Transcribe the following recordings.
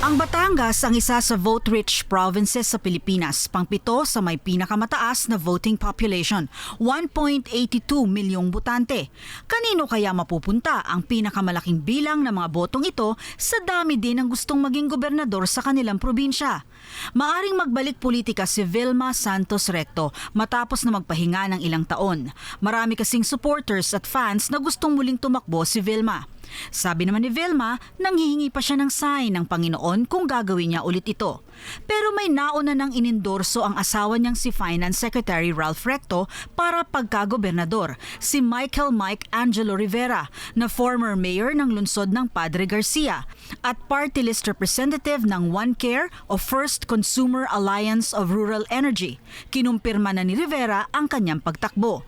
Ang Batangas ang isa sa vote-rich provinces sa Pilipinas, pangpito sa may pinakamataas na voting population, 1.82 milyong botante. Kanino kaya mapupunta ang pinakamalaking bilang ng mga botong ito sa dami din ng gustong maging gobernador sa kanilang probinsya? Maaring magbalik politika si Vilma Santos Recto matapos na magpahinga ng ilang taon. Marami kasing supporters at fans na gustong muling tumakbo si Vilma. Sabi naman ni Vilma, nanghihingi pa siya ng sign ng Panginoon kung gagawin niya ulit ito. Pero may nauna nang inendorso ang asawa niyang si Finance Secretary Ralph Recto para pagkagobernador, si Michael Mike Angelo Rivera, na former mayor ng lungsod ng Padre Garcia at party list representative ng OneCare o First Consumer Alliance of Rural Energy. Kinumpirma na ni Rivera ang kanyang pagtakbo.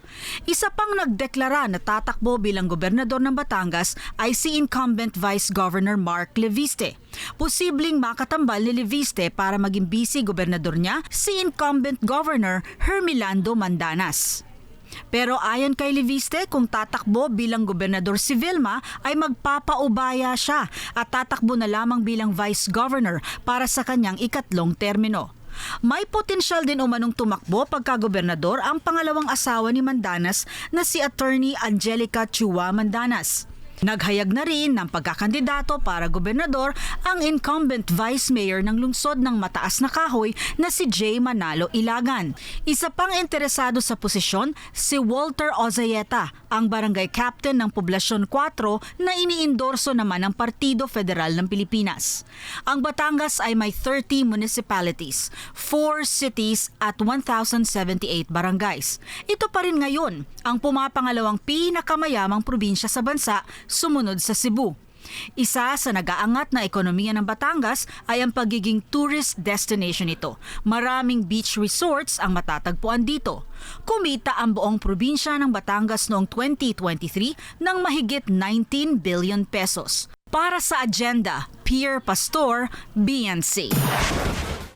Isa pang nagdeklara na tatakbo bilang gobernador ng Batangas ay si incumbent Vice Governor Mark Leviste. Posibleng makatambal ni Leviste para maging vice gobernador niya si incumbent Governor Hermilando Mandanas. Pero ayon kay Leviste, kung tatakbo bilang gobernador si Vilma ay magpapaubaya siya at tatakbo na lamang bilang vice governor para sa kanyang ikatlong termino. May potensyal din umanong tumakbo pagkagobernador ang pangalawang asawa ni Mandanas na si Attorney Angelica Chua Mandanas. Naghayag na rin ng pagkakandidato para gobernador ang incumbent vice mayor ng lungsod ng mataas na kahoy na si Jay Manalo Ilagan. Isa pang interesado sa posisyon si Walter Ozayeta, ang barangay captain ng Poblasyon 4 na iniindorso naman ng Partido Federal ng Pilipinas. Ang Batangas ay may 30 municipalities, 4 cities at 1,078 barangays. Ito pa rin ngayon ang pumapangalawang pinakamayamang probinsya sa bansa sumunod sa Cebu. Isa sa nagaangat na ekonomiya ng Batangas ay ang pagiging tourist destination ito. Maraming beach resorts ang matatagpuan dito. Kumita ang buong probinsya ng Batangas noong 2023 ng mahigit 19 billion pesos. Para sa agenda, Pierre Pastor, BNC.